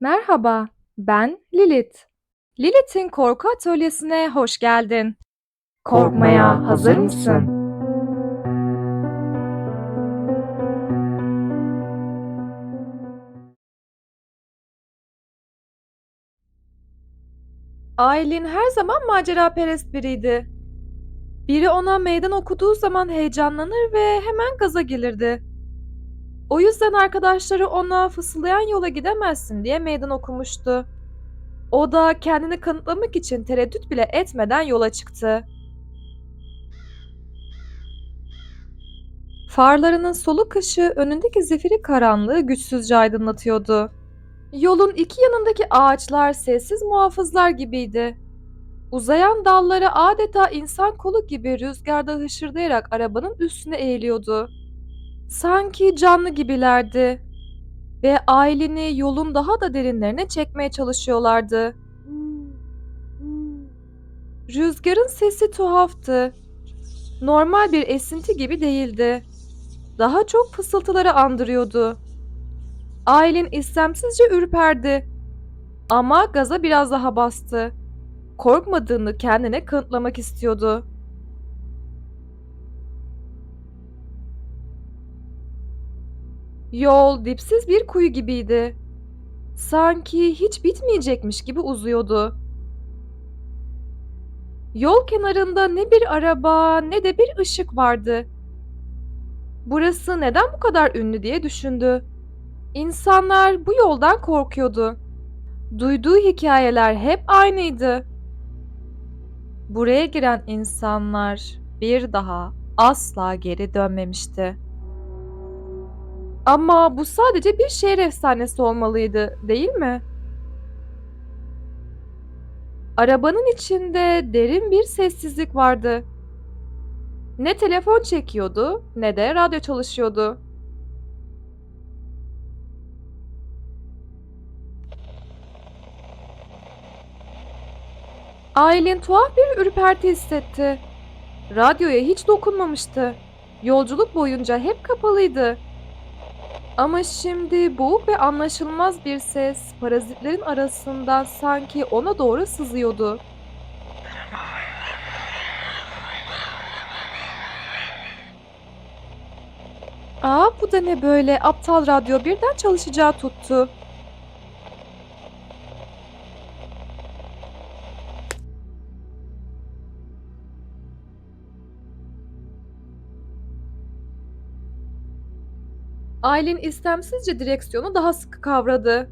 Merhaba, ben Lilith. Lilith'in korku atölyesine hoş geldin. Korkmaya hazır mısın? Aylin her zaman maceraperest biriydi. Biri ona meydan okuduğu zaman heyecanlanır ve hemen gaza gelirdi. O yüzden arkadaşları ona fısıldayan yola gidemezsin diye meydan okumuştu. O da kendini kanıtlamak için tereddüt bile etmeden yola çıktı. Farlarının soluk ışığı önündeki zifiri karanlığı güçsüzce aydınlatıyordu. Yolun iki yanındaki ağaçlar sessiz muhafızlar gibiydi. Uzayan dalları adeta insan kolu gibi rüzgarda hışırdayarak arabanın üstüne eğiliyordu. Sanki canlı gibilerdi ve aileni yolun daha da derinlerine çekmeye çalışıyorlardı. Rüzgarın sesi tuhaftı. Normal bir esinti gibi değildi. Daha çok fısıltıları andırıyordu. Aylin istemsizce ürperdi. Ama gaza biraz daha bastı. Korkmadığını kendine kanıtlamak istiyordu. Yol dipsiz bir kuyu gibiydi. Sanki hiç bitmeyecekmiş gibi uzuyordu. Yol kenarında ne bir araba ne de bir ışık vardı. Burası neden bu kadar ünlü diye düşündü. İnsanlar bu yoldan korkuyordu. Duyduğu hikayeler hep aynıydı. Buraya giren insanlar bir daha asla geri dönmemişti. Ama bu sadece bir şehir efsanesi olmalıydı, değil mi? Arabanın içinde derin bir sessizlik vardı. Ne telefon çekiyordu ne de radyo çalışıyordu. Aylin tuhaf bir ürperti hissetti. Radyoya hiç dokunmamıştı. Yolculuk boyunca hep kapalıydı. Ama şimdi boğuk ve anlaşılmaz bir ses parazitlerin arasından sanki ona doğru sızıyordu. Aa bu da ne böyle aptal radyo birden çalışacağı tuttu. Aylin istemsizce direksiyonu daha sıkı kavradı.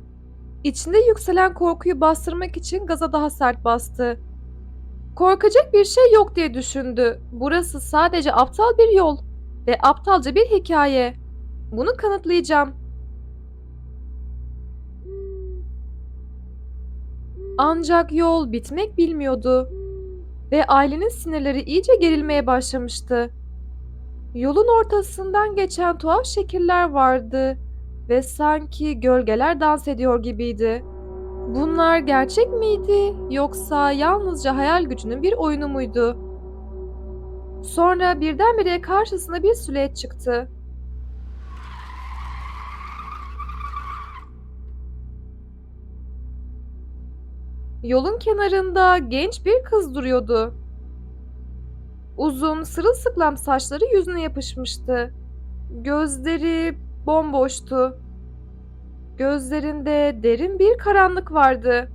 İçinde yükselen korkuyu bastırmak için gaza daha sert bastı. Korkacak bir şey yok diye düşündü. Burası sadece aptal bir yol ve aptalca bir hikaye. Bunu kanıtlayacağım. Ancak yol bitmek bilmiyordu ve ailenin sinirleri iyice gerilmeye başlamıştı. Yolun ortasından geçen tuhaf şekiller vardı ve sanki gölgeler dans ediyor gibiydi. Bunlar gerçek miydi yoksa yalnızca hayal gücünün bir oyunu muydu? Sonra birdenbire karşısına bir silüet çıktı. Yolun kenarında genç bir kız duruyordu. Uzun, sırılsıklam saçları yüzüne yapışmıştı. Gözleri bomboştu. Gözlerinde derin bir karanlık vardı.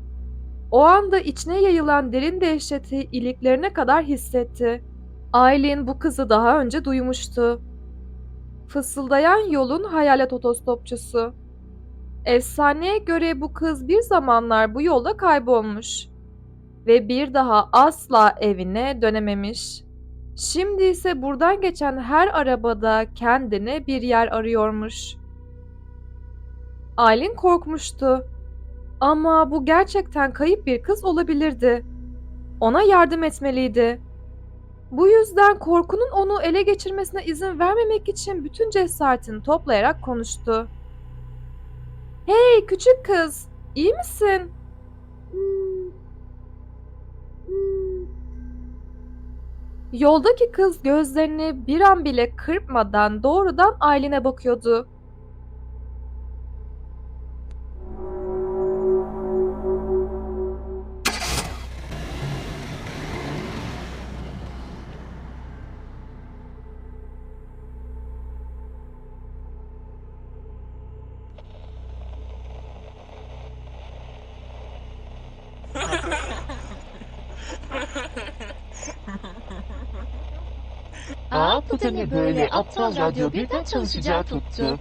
O anda içine yayılan derin dehşeti iliklerine kadar hissetti. Aylin bu kızı daha önce duymuştu. Fısıldayan yolun hayalet otostopçusu. Efsaneye göre bu kız bir zamanlar bu yolda kaybolmuş ve bir daha asla evine dönememiş. Şimdi ise buradan geçen her arabada kendine bir yer arıyormuş. Aylin korkmuştu. Ama bu gerçekten kayıp bir kız olabilirdi. Ona yardım etmeliydi. Bu yüzden korkunun onu ele geçirmesine izin vermemek için bütün cesaretini toplayarak konuştu. Hey küçük kız, iyi misin? Yoldaki kız gözlerini bir an bile kırpmadan doğrudan Aylin'e bakıyordu. Aa bu da ne böyle aptal radyo birden çalışacağı tuttu.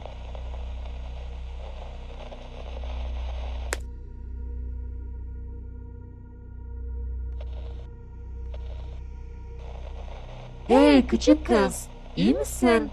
Hey küçük kız, iyi misin?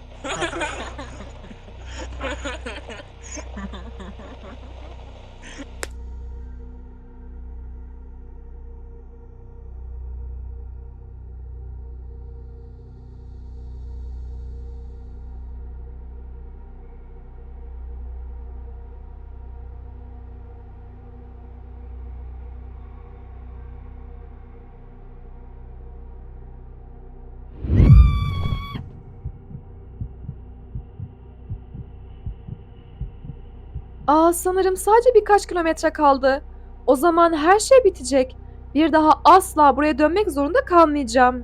Aa, sanırım sadece birkaç kilometre kaldı. O zaman her şey bitecek. Bir daha asla buraya dönmek zorunda kalmayacağım.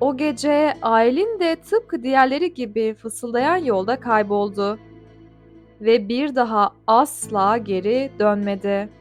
O gece Aylin de tıpkı diğerleri gibi fısıldayan yolda kayboldu ve bir daha asla geri dönmedi.